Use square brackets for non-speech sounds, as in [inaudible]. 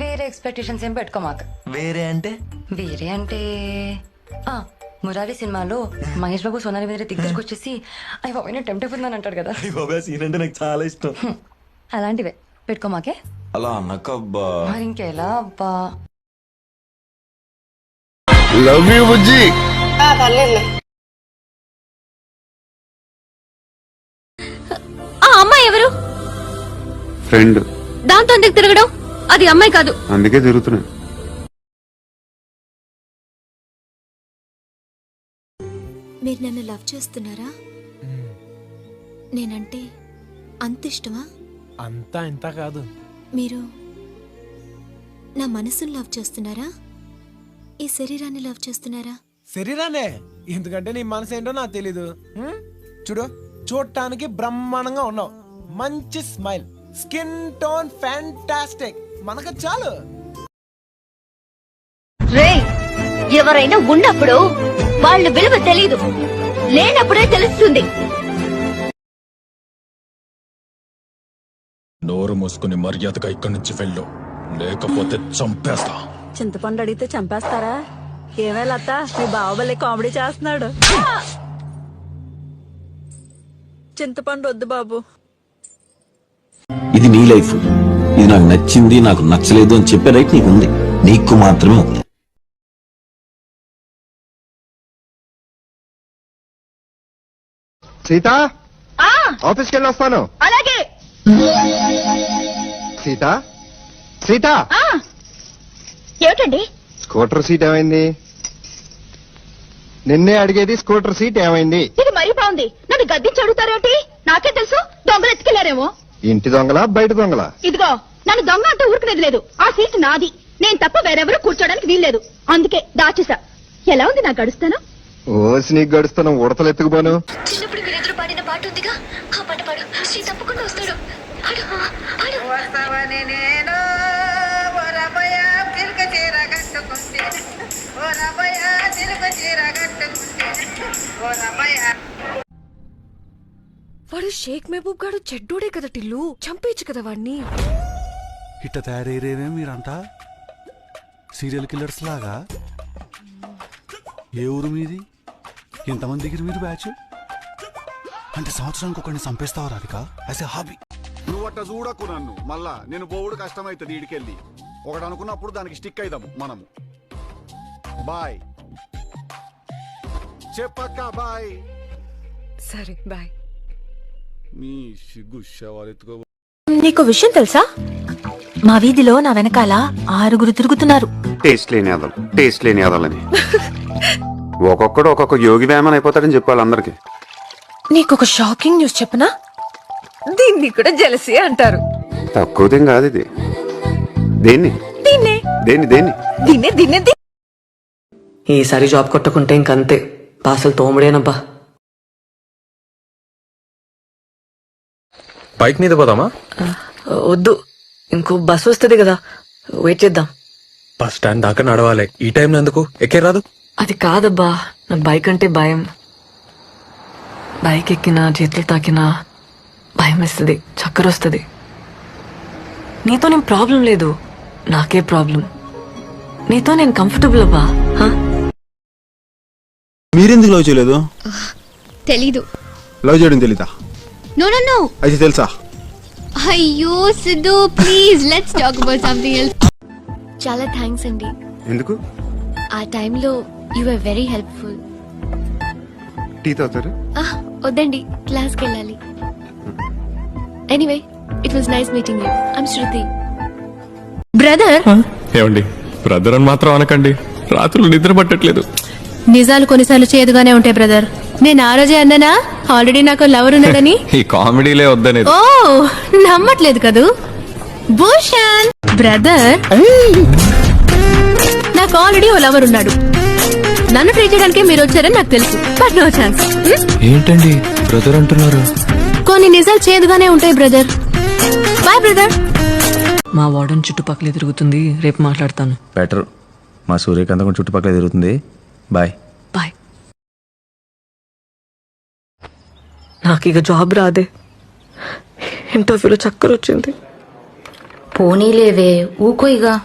వేరే ఎక్స్పెక్టేషన్స్ ఏం పెట్టుకో మాకు వేరే అంటే? వేరే అంటే ఆ మురారి సినిమాలో మహేష్ బాబు సోనాలి మీద దగ్గరికి వచ్చేసి అయ్యి బాబు టెంప్ట్ అయిపోతున్నాను అంటాడు కదా. బాబాయ్ సీన్ అంటే నాకు చాలా ఇష్టం. అలాంటివే. పెట్టుకో మాకే అలా అన్నకబ్బా మరి ఇంకెలా అబ్బా. లవ్ యూ బుజ్జి. ఆ అమ్మాయి ఎవరు? ఫ్రెండ్ దాంతో ఎందుకు తిరగడం? అది అమ్మాయి కాదు. అందుకే తిరుగుతున్నా మీరు నన్ను లవ్ చేస్తున్నారా? నేనంటే అంత ఇష్టమా? అంతా ఇంత కాదు. మీరు నా మనసును లవ్ చేస్తున్నారా? ఈ శరీరాన్ని లవ్ చేస్తున్నారా? శరీరానే ఎందుకంటే నీ మనసు ఏంటో నాకు తెలీదు. హ్మ్? చూడు చూడటానికి బ్రహ్మాండంగా ఉన్నావు. మంచి స్మైల్. Skin tone fantastic. మనకు చాలు రే ఎవరైనా ఉన్నప్పుడు వాళ్ళ విలువ తెలీదు. లేనప్పుడే తెలుస్తుంది. నోరు మూసుకుని మర్యాదగా ఇక్కడి నుంచి వెళ్ళు. లేకపోతే చంపేస్తా. చింతపండు అడిగితే చంపేస్తారా? ఏమే లత? మీ బావబల్లి కామెడీ చేస్తున్నాడు. చింతపండు వద్దు బాబు. ఇది నీ లైఫ్. ఇది నాకు నచ్చింది నాకు నచ్చలేదు అని చెప్పే రైట్ నీకు ఉంది. నీకు మాత్రమే ఉంది. సీత? ఆఫీస్కి వెళ్ళి వస్తాను. అలాగే. సీత? సీత? ఏమిటండి? స్కూటర్ సీట్ ఏమైంది? నిన్నే అడిగేది స్కూటర్ సీట్ ఏమైంది? ఇది మరీ బాగుంది. నన్ను గద్దించి అడుగుతారేమిటి? నాకే తెలుసు? దొంగలు ఎత్తుకెళ్ళారేమో? ఇంటి దొంగలా బయట దొంగలా? ఇదిగో నన్ను దొంగ అంటే ఊరుకునేది లేదు. ఆ సీట్ నాది. నేను తప్ప వేరెవరూ కూర్చోడానికి వీల్లేదు. అందుకే దాచేసా ఎలా ఉంది నాకు గడుస్తాను? ఓసి నీకు గడుస్తున్న ఉడతలు ఎత్తుకుపోను. చిన్నప్పుడు మీరెదురు పాడిన పాట ఉందిగా? ఆ పాట పాడు. శ్రీ తప్పకుండా వస్తాడు. పాడు, పాడు. వస్తావని నేను? ఓ రమయ చిలుక చీర కట్టుకుంటే. ఓ రమయ చిలుక చీర కట్టుకుంటే. ఓ రమయ వాడు షేక్ మహబూబ్ గాడు చెడ్డోడే కదా టిల్లు. చంపేయచ్చు కదా వాడిని. ఇట్ట తయారయ్యేవే మీరంతా సీరియల్ కిల్లర్స్ లాగా? ఏ ఊరు మీది? ఎంతమంది దగ్గర మీరు బ్యాచ్? అంటే సంవత్సరానికి ఒకరిని చంపేస్తావా రాధిక? యాజ్ ఎ హాబీ నువ్వు అట్ట చూడకు నన్ను. మళ్ళా నేను పోవుడు కష్టమైతుంది ఈడికెళ్ళి ఒకడు అనుకున్నప్పుడు దానికి స్టిక్ అయిదాం మనము. బాయ్. చెప్పక్క బాయ్. సరే బాయ్. సిగ్గు శవాలెత్తుకో. నీకు విషయం తెలుసా? మా వీధిలో నా వెనకాల ఆరుగురు తిరుగుతున్నారు. టేస్ట్ లేని అదలు టేస్ట్ లేని అదలని. ఒక్కొక్కడు ఒక్కొక్క యోగి వేమన్ అయిపోతాడని చెప్పాలి అందరికి. నీకు ఒక షాకింగ్ న్యూస్ చెప్పనా? దీన్ని కూడా జలసి అంటారు. తక్కువదేం కాదు ఇది. దేన్ని. దీన్నే దేన్ని? దేన్ని దీన్నే దీన్నే. ఈసారి జాబ్ కొట్టుకుంటే ఇంకంతే. పాసలు తోముడేనబ్బా. బైక్ మీద పోదామా? వద్దు. ఇంకో బస్ వస్తుంది కదా. వెయిట్ చేద్దాం. బస్ స్టాండ్ దాకా నడవాలి. ఈ టైంలో ఎందుకు? ఎక్కే రాదు? అది కాదబ్బా. నాకు బైక్ అంటే భయం. బైక్ ఎక్కినా చేతులు తాకినా భయం వేస్తుంది. చక్కర వస్తుంది. నీతో నేను ప్రాబ్లం లేదు. నాకే ప్రాబ్లం నీతో నేను కంఫర్టబుల్ అబ్బా. హా? మీరెందుకు లవ్ చేయలేదు? తెలీదు. లవ్ చేయడం తెలీదా? నో నో నో అయితే తెలుసా? అయ్యో Siddhu please let's talk about something else చాలా థ్యాంక్స్ అండి. ఎందుకు? ఆ టైంలో you are very helpful tea తాగుతారు? వద్దండి క్లాస్కి వెళ్ళాలి. Anyway it was nice meeting you I'm Shruti brother ఏమండి? బ్రదర్ అని మాత్రం అనకండి. రాత్రులు నిద్ర పట్టట్లేదు. నిజాలు కొన్నిసార్లు చేదుగానే ఉంటాయి బ్రదర్ నేను ఆ రోజే అన్నానా? ఆల్రెడీ నాకు లవర్ ఉన్నాడని? [laughs] ఈ కామెడీలే వద్దనేది. ఓ నమ్మట్లేదు కదూ? భూషణ్! బ్రదర్ నాకు ఆల్రెడీ ఓ లవర్ ఉన్నాడు. నన్ను ట్రై చేయడానికి మీరు వచ్చారని నాకు తెలుసు. బట్ నో ఛాన్స్ ఏంటండి? బ్రదర్ అంటున్నారు. కొన్ని నిజాలు చేదుగానే ఉంటాయి బ్రదర్ బాయ్ బ్రదర్ మా వార్డెన్ చుట్టుపక్కల తిరుగుతుంది. రేపు మాట్లాడతాను. బెటర్ మా సూర్యకాంత కూడా చుట్టుపక్కల తిరుగుతుంది. బాయ్ బాయ్ నాకు ఇక జాబ్ రాదే. ఇంటర్వ్యూలో చక్కరొచ్చింది పోనీలేవే ఊకోయిగా.